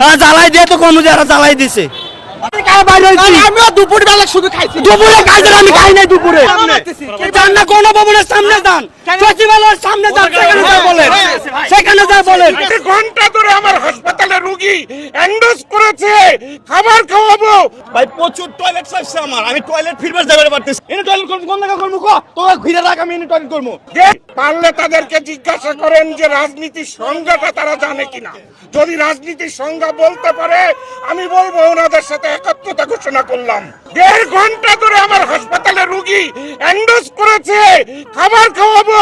হ্যাঁ জ্বালাই দিয়ে তো কম যারা জ্বালাই দিছে। দুপুর বেলা শুধু খাইছি। দুপুরে খাইছেন আমি খাই নাই দুপুরে। যান না কোন ভবনের সামনে যান। সচিবালয়ের সামনে যান সেখানে যা বলেন? সেখানে যা বলেন। ঘণ্টা ধরে আমার হাসপাতালে রোগী করেছে। খাবার খাওয়াবো। ভাই প্রচুর টয়লেট চাইছে আমার। আমি টয়লেট ফিরবার যাবে পারতেছি। এনে টয়লেট করব কোন জায়গা করব কো? তোরা ঘিরে রাখ আমি এনে টয়লেট করব। যে পারলে তাদেরকে জিজ্ঞাসা করেন যে রাজনীতির সংজ্ঞাটা তারা জানে কিনা। যদি রাজনীতির সংজ্ঞা বলতে পারে আমি বলব ওনাদের সাথে একাত্মতা ঘোষণা করলাম। দেড় ঘণ্টা ধরে আমার হাসপাতালে রুগী এন্ডোজ করেছে। খাবার খাওয়াবো।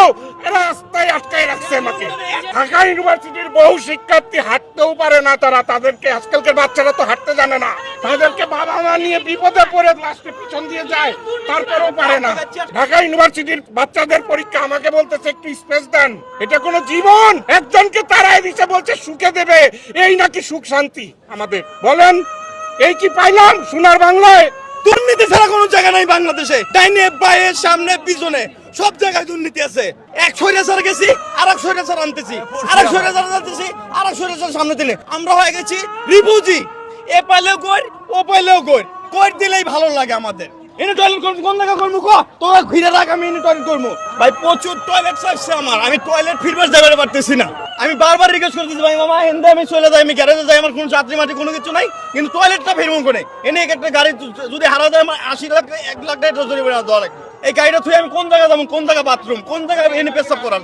রাস্তায় আটকায় রাখছে আমাকে। ঢাকা ইউনিভার্সিটির বহু শিক্ষার্থী হাঁটতেও পারে না তারা, তাদেরকে আজকালকার বাচ্চারা তো হাঁটতে জানে না। তাদেরকে বাবা মা নিয়ে বিপদে পড়ে লাস্টে পিছন দিয়ে যায়, তারপরেও পারে না। ঢাকা ইউনিভার্সিটির বাচ্চাদের পরীক্ষা আমাকে বলতেছে, একটু স্পেস দেন। এটা কোনো জীবন। একজনকে তারাই দিছে, বলছে, সুখে দেবে। এই নাকি সুখ শান্তি আমাদের। বলেন, এই কি পাইলাম সোনার বাংলায়? দুর্নীতি ছাড়া কোনো জায়গা নাই বাংলাদেশে। ডাইনে বাইরে সামনে, পিছনে। সব জায়গায় দুর্নীতি আছে। এক স্বৈরাচার গেছি আর এক স্বৈরাচার আনতেছি। আর এক স্বৈরাচার আনতেছি আর এক স্বৈরাচার সামনে দিলে। আমরা হয়ে গেছি রিপুজি এ পাইলেও কই ও পাইলেও কই কই দিলেই ভালো লাগে আমাদের। এনে টয়লেট করব, কোন জায়গা করব তোরা ঘিরে রাখ আমি এনে টয়লেট করব। ভাই, প্রচুর টয়লেট আমার। আমি টয়লেট ফিরবার যাবে পারতেছি না। আমি বারবার রিকোয়েস্ট করতেছি, ভাই, মামা আমি চলে যাই। আমি গ্যারেজে যাই, আমার কোনো যাত্রী মাটি কোনো কিছু নাই। কিন্তু টয়লেটটা ফিরবো করে এনে এক একটা গাড়ি যদি হারা যায় আমার আশি লাখ, এক লাখ টাকা জরিমানা দেওয়া লাগবে। এই গাড়িটা থুয়ে আমি কোন জায়গায় যাব, কোন জায়গা বাথরুম কোন জায়গায় এনে পেশাব করার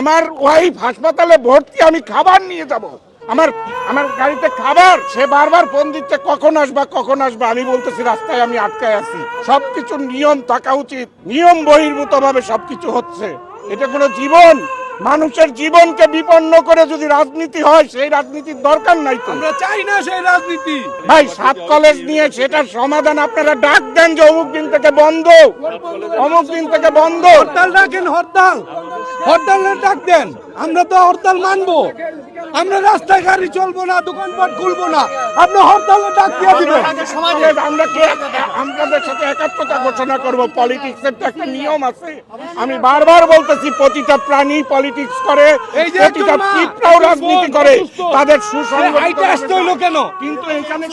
আমার ওয়াইফ হাসপাতালে ভর্তি, আমি খাবার নিয়ে যাব। আমার আমার গাড়িতে খাবার, সে বারবার ফোন দিচ্ছে, কখন আসবা কখন আসবা? আমি বলতেছি, রাস্তায় আমি আটকায় আছি। সবকিছু নিয়ম থাকা উচিত। নিয়ম বহির্ভূত ভাবে সবকিছু হচ্ছে। এটা কোনো জীবন। মানুষের জীবনকে বিপন্ন করে যদি রাজনীতি হয় সেই রাজনীতির দরকার নাই তো। আমরা চাই না সেই রাজনীতি। ভাই সাত কলেজ নিয়ে সেটার সমাধান আপনারা ডাক দেন যে অমুক দিন থেকে বন্ধ। অমুক দিন থেকে বন্ধ। হরতাল ডাকেন হরতাল। হরতালের ডাক দেন। আমরা তো হরতাল মানবো। আমরা রাস্তায় গাড়ি চলবো না দোকানপাট খুলবো না। আপনি হরতালের ডাক দিয়ে দিবেন। সমাজে আমরা কি আমাদের সাথে একাত্মতা ঘোষণা করব। পলিটিক্সের তো একটা নিয়ম আছে। আমি বারবার বলতেছি প্রতিটা প্রাণী পলিটিক্স করে প্রতিটা পিঁপড়াও রাজনীতি করে তাদের সে সুসংগঠিত আসতে হইল কেন? কিন্তু এখানে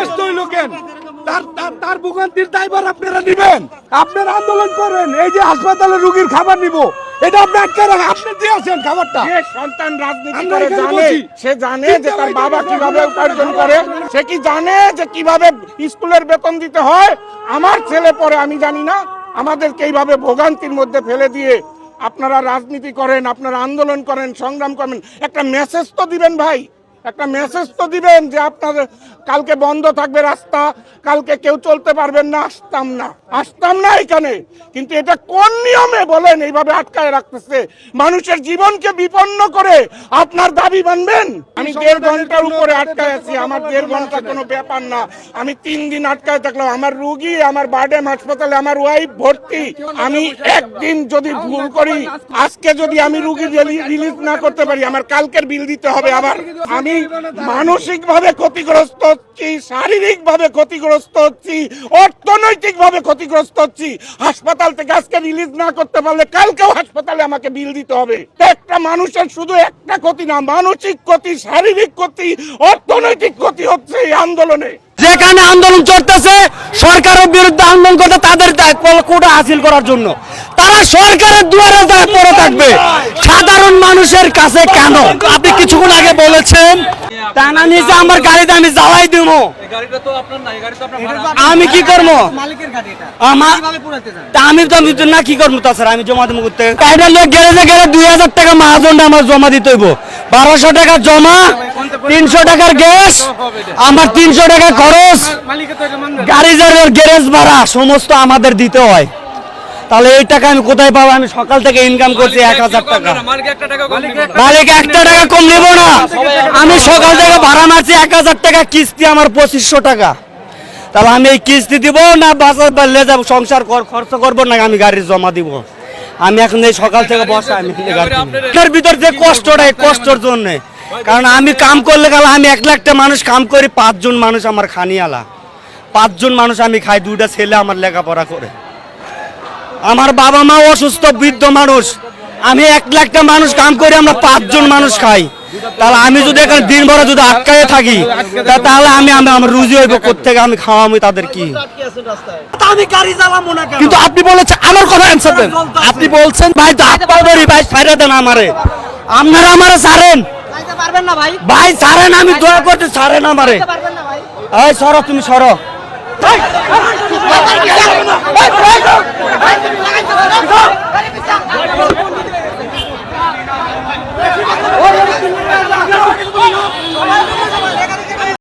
আসতে হইল কেন? তার তার তার ভোগান্তির দায়ভার আপনারা নিবেন। আপনারা আন্দোলন করেন এই যে হাসপাতালে রুগীর খাবার নিব এটা আপনি আটকে রাখেন। আপনি দিয়েছেন খাবারটা? যে সন্তান রাজনীতি করে জানে সে জানে যে তার বাবা কীভাবে উপার্জন করে সে কি জানে যে কীভাবে স্কুলের বেতন দিতে হয়? আমার ছেলে পরে আমি জানি না আমাদেরকে এইভাবে ভোগান্তির মধ্যে ফেলে দিয়ে আপনারা রাজনীতি করেন আপনারা আন্দোলন করেন সংগ্রাম করেন একটা মেসেজ তো দিবেন ভাই। একটা মেসেজ তো দিবেন যে আপনাদের কালকে বন্ধ থাকবে রাস্তা কালকে কেউ চলতে পারবেন না আসতাম না। আসতাম না এখানে। কিন্তু এটা কোন নিয়মে বলেন? এইভাবে আটকায় রাখতেছে। মানুষের জীবনকে বিপন্ন করে আপনার দাবি মানবেন? আমি দেড় ঘণ্টার উপরে আটকায় আছি। আমার দেড় ঘণ্টা কোনো ব্যাপার না। আমি তিন দিন আটকায় থাকলাম। আমার রুগী আমার বার্ডেম হাসপাতালে আমার ওয়াইফ ভর্তি। আমি একদিন যদি ভুল করি আজকে যদি আমি রুগী রিলিজ না করতে পারি আমার কালকের বিল দিতে হবে আবার। আমি মানসিক ভাবে ক্ষতিগ্রস্ত হচ্ছি শারীরিক ভাবে ক্ষতিগ্রস্ত হচ্ছি অর্থনৈতিক ভাবে ক্ষতিগ্রস্ত হচ্ছি। হাসপাতাল থেকে আজকে রিলিজ না করতে পারলে কালকেও হাসপাতালে আমাকে বিল দিতে হবে। একটা মানুষের শুধু একটা ক্ষতি না, মানসিক ক্ষতি, শারীরিক ক্ষতি, অর্থনৈতিক ক্ষতি হচ্ছে এই আন্দোলনে। যেখানে আন্দোলন চলতেছে, সরকারের বিরুদ্ধে আন্দোলন করতে তাদের কোটা হাসিল করার জন্য। তারা সরকারের দুয়ারে পড়ে থাকবে। সাধারণ মানুষের কাছে কেন? আপনি কিছুক্ষণ আগে বলেছেন টানা নিচে আমার গাড়িতে আমি জ্বালাই দিব আমি কি করব? আমি তো আমি না কি করব তাছাড়া আমি জমা দেবো করতে। গাড়িটা লোক গ্যারেজে গেলে দুই হাজার টাকা মাহাজনটা আমার জমা দিতে হইব। বারোশো টাকা জমা তিনশো টাকার গ্যাস আমার তিনশো টাকা খরচ। গাড়ি যার গ্যারেজ ভাড়া সমস্ত আমাদের দিতে হয়। তাহলে এই টাকা আমি কোথায় পাবো? আমি সকাল থেকে ইনকাম করছি এক হাজার টাকা। মালিক একটা টাকা কম নেব না। আমি সকাল থেকে ভাড়া মারছি এক হাজার টাকা কিস্তি আমার পঁচিশশো টাকা। তাহলে আমি এই কিস্তি দিব না বাসার পারলে যাব সংসার কর- খরচ করব না আমি গাড়ি জমা দিব। আমি এখন এই সকাল থেকে বসা আমি এর ভিতর যে কষ্টটা এই কষ্টর জন্য। কারণ আমি কাম করলে গেলে আমি এক লাখটা মানুষ কাম করি পাঁচজন মানুষ আমার খানিয়ালা। পাঁচজন মানুষ আমি খাই দুইটা ছেলে আমার লেখাপড়া করে। আমার বাবা মা অসুস্থ বৃদ্ধ মানুষ আমি এক লাখটা মানুষ কাম করে আমরা পাঁচজন মানুষ খাই তাহলে আমি যদি এখানে দিন ভরে যদি আটকায় থাকি তাহলে আমি আমি আমার রুজি হইব কোথেকে আমি খাওয়াবো তাদের কি আমি গাড়ি চালাবো না কিন্তু আপনি বলেছেন আমার কথা অ্যান্সার দেন আপনি বলছেন ভাই তো হাত পা ধরি ভাই ছাইরা দেন আমারে আপনারা আমারে ছাড়েন পারবেন না ভাই ভাই ছাড়েন আমি দয়া করতে ছাড়েন আমারে এই সরো তুমি সরো